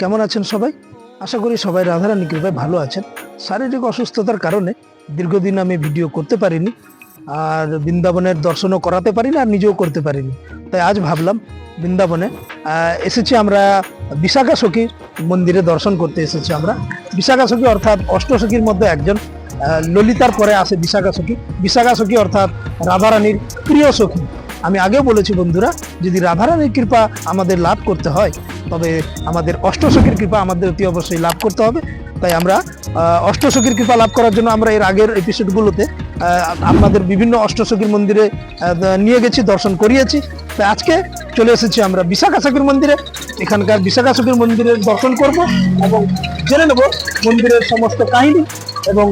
কেমন আছেন সবাই? আশা করি সবাই রাধারানী কৃপায় ভালো আছেন। শারীরিক অসুস্থতার কারণে দীর্ঘদিন আমি ভিডিও করতে পারিনি, আর বৃন্দাবনের দর্শনও করাতে পারিনি আর নিজেও করতে পারিনি। তাই আজ ভাবলাম বৃন্দাবনে এসেছি আমরা বিশাখা সখীর মন্দিরে দর্শন করতে এসেছি আমরা। বিশাখা সখী অর্থাৎ অষ্টসখীর মধ্যে একজন ললিতার পরে আসে বিশাখা সখী। বিশাখা সখী অর্থাৎ রাধারানীর প্রিয় সখী। আমি আগেও বলেছি বন্ধুরা যদি রাধারানীর কৃপা আমাদের লাভ করতে হয় তবে আমাদের অষ্টসখীর কৃপা আমাদের অতি অবশ্যই লাভ করতে হবে। তাই আমরা আহ, অষ্টসখীর কৃপা লাভ করার জন্য আমরা এর আগের এপিসোডগুলোতে আপনাদের বিভিন্ন অষ্টসখীর মন্দিরে নিয়ে গেছি দর্শন করিয়েছি। তাই আজকে চলে এসেছি আমরা বিশাখা সখীর মন্দিরে। এখানকার বিশাখা সখীর মন্দিরের দর্শন করব এবং জেনে নেব মন্দিরের সমস্ত কাহিনী এবং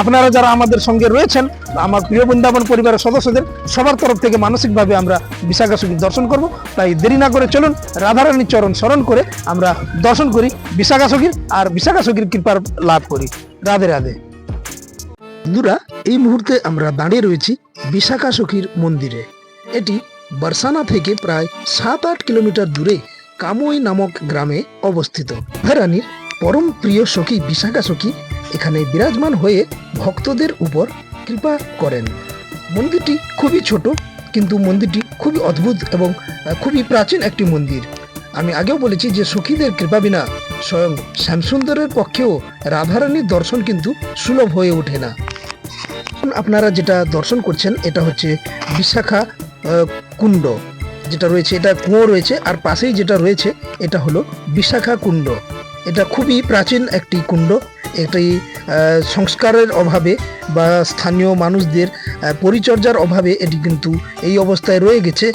আপনারা যারা আমাদের সঙ্গে রয়েছেন, আমার প্রিয় বৃন্দাবন পরিবারের সদস্যদের, সবার তরফ থেকে মানসিকভাবে আমরা বিশাখা সখীর দর্শন করব। তাই দেরি না করে চলুন, রাধারানীর চরণ স্মরণ করে আমরা দর্শন করি, বিশাখা সখীর আর বিশাখা সখীর কৃপার লাভ করি। রাধে রাধে। বন্ধুরা, এই মুহূর্তে আমরা দাঁড়িয়ে রয়েছি বিশাখা সখীর মন্দিরে। এটি বারসানা থেকে প্রায় সাত আট কিলোমিটার দূরে কামই নামক গ্রামে অবস্থিত। রানীর পরম প্রিয় সখী বিশাখা সখী এখানে বিরাজমান হয়ে ভক্তদের উপর কৃপা করেন। মন্দিরটি খুবই ছোট, কিন্তু মন্দিরটি খুবই অদ্ভুত এবং খুবই প্রাচীন একটি মন্দির। আমি আগেও বলেছি যে সখীদের কৃপা বিনা স্বয়ং শ্যামসুন্দরের পক্ষেও রাধারানীর দর্শন কিন্তু সুলভ হয়ে ওঠে না। আপনারা যেটা দর্শন করছেন, এটা হচ্ছে বিশাখা কুণ্ড। যেটা রয়েছে, এটা কুঁয়ো রয়েছে, আর পাশেই যেটা রয়েছে, এটা হলো বিশাখা কুণ্ড। এটা খুবই প্রাচীন একটি কুণ্ড। এটি সংস্কারের অভাবে বা স্থানীয় মানুষদের পরিচর্যার অভাবে এটি কিন্তু এই অবস্থায় রয়ে গেছে।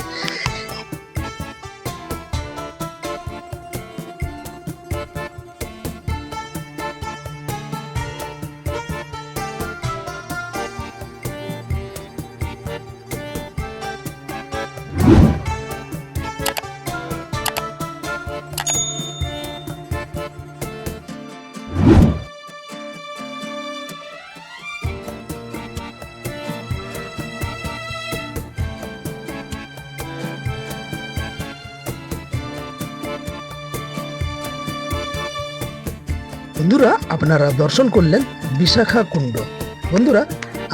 বন্ধুরা, আপনারা দর্শন করলেন বিশাখা কুণ্ড। বন্ধুরা,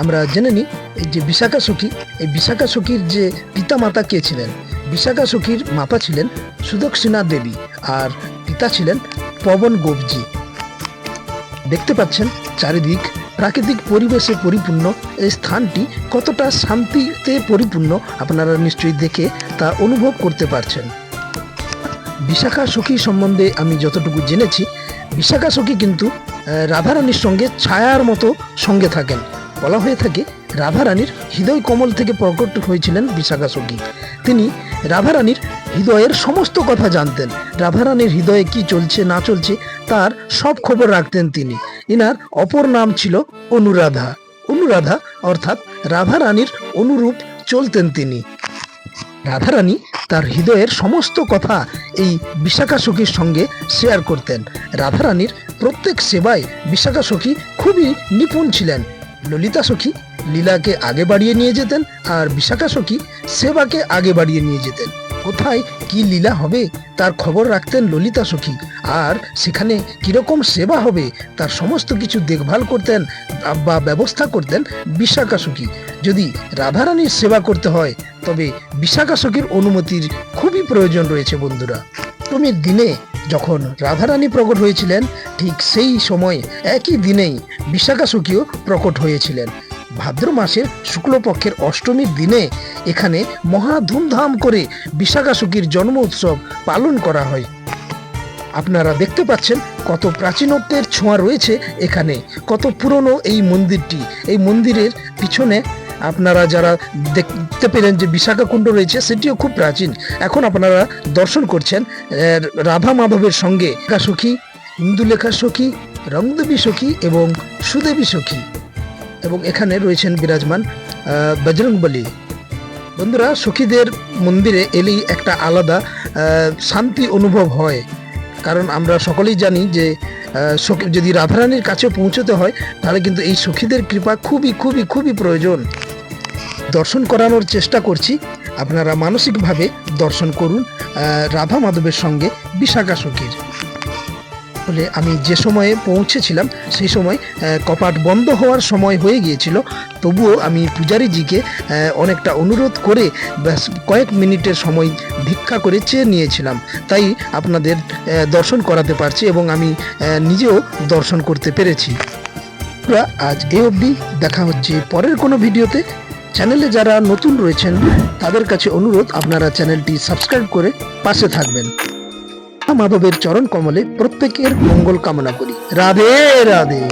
আমরা জেনে নিই এই যে বিশাখা সখী, এই বিশাখা সখীর যে পিতা মাতা কে ছিলেন? বিশাখা সখীর মাতা ছিলেন সুদক্ষিণা দেবী আর পিতা ছিলেন পবন গোপজি। দেখতে পাচ্ছেন চারিদিক প্রাকৃতিক পরিবেশে পরিপূর্ণ, এই স্থানটি কতটা শান্তিতে পরিপূর্ণ আপনারা নিশ্চয়ই দেখে তা অনুভব করতে পারছেন। বিশাখা সখী সম্বন্ধে আমি যতটুকু জেনেছি বিশাখা সখী কিন্তু রাধারানীর সঙ্গে ছায়ার মতো সঙ্গে থাকেন। বলা হয়ে থাকে, রাধারানীর হৃদয় কমল থেকে প্রকট হয়েছিলেন বিশাখা সখী তিনি রাধারানীর হৃদয়ের সমস্ত কথা জানতেন। রাধারানীর হৃদয়ে কি চলছে, না চলছে, তার সব খবর রাখতেন তিনি। ইনার অপর নাম ছিল অনুরাধা। অনুরাধা অর্থাৎ রাধারানীর অনুরূপ চলতেন তিনি। রাধারানী তার হৃদয়ের সমস্ত কথা এই বিশাখা সখীর সঙ্গে শেয়ার করতেন। রাধারানীর প্রত্যেক সেবায় বিশাখা সখী খুবই নিপুণ ছিলেন। ললিতা সখী লীলাকে আগে বাড়িয়ে নিয়ে যেতেন আর বিশাখা সখী সেবাকে আগে বাড়িয়ে নিয়ে যেতেন। কোথায় কি লীলা হবে তার খবর রাখতেন ললিতা সখী। আর সেখানে কীরকম সেবা হবে তার সমস্ত কিছু দেখভাল করতেন বা ব্যবস্থা করতেন বিশাখা সখী। যদি রাধারানীর সেবা করতে হয়, তবে বিশাখা সখীর অনুমতির খুবই প্রয়োজন রয়েছে বন্ধুরা। অষ্টমীর দিনে যখন রাধারানী প্রকট হয়েছিলেন, ঠিক সেই সময় একই দিনেই বিশাখা সখীও প্রকট হয়েছিলেন। ভাদ্র মাসের শুক্লপক্ষের অষ্টমীর দিনে এখানে মহা ধুমধাম করে বিশাখা সখীর জন্ম উৎসব পালন করা হয়। আপনারা দেখতে পাচ্ছেন কত প্রাচীনত্বের ছোঁয়া রয়েছে এখানে, কত পুরনো এই মন্দিরটি। এই মন্দিরের পিছনে আপনারা যারা দেখতে পেলেন যে বিশাখা কুণ্ড রয়েছে, সেটিও খুব প্রাচীন। এখন আপনারা দর্শন করছেন রাধা মাধবের সঙ্গে সখী ইন্দুলেখা সখী রংদেবী সখী এবং সুদেবী সখী। এবং এখানে রয়েছেন বিরাজমান বজরংবলী বন্ধুরা, সখীদের মন্দিরে এলেই একটা আলাদা শান্তি অনুভব হয়। কারণ আমরা সকলেই জানি যে যদি রাধারানীর কাছে পৌঁছতে হয়, তাহলে কিন্তু এই সখীদের কৃপা খুবই খুবই খুবই প্রয়োজন। দর্শন করানোর চেষ্টা করছি। আপনারা মানসিকভাবে দর্শন করুন রাধা মাধবের সঙ্গে বিশাখা সখীর। বলে আমি যে সময়ে পৌঁছেছিলাম, সেই সময় কপাট বন্ধ হওয়ার সময় হয়ে গিয়েছিল। তবুও আমি পূজারীজিকে অনেকটা অনুরোধ করে ব্যাস কয়েক মিনিটের সময় ভিক্ষা করে চেয়ে নিয়েছিলাম। তাই আপনাদের দর্শন করাতে পারছি এবং আমি নিজেও দর্শন করতে পেরেছি। আজ এ অবধি দেখা হচ্ছে পরের কোনো ভিডিওতে। চ্যানেলে যারা নতুন রয়েছেন, তাদের কাছে অনুরোধ, আপনারা চ্যানেলটি সাবস্ক্রাইব করে পাশে থাকবেন। মাধবের চরণ কমলে প্রত্যেকের মঙ্গল কামনা করি। রাধে রাধে।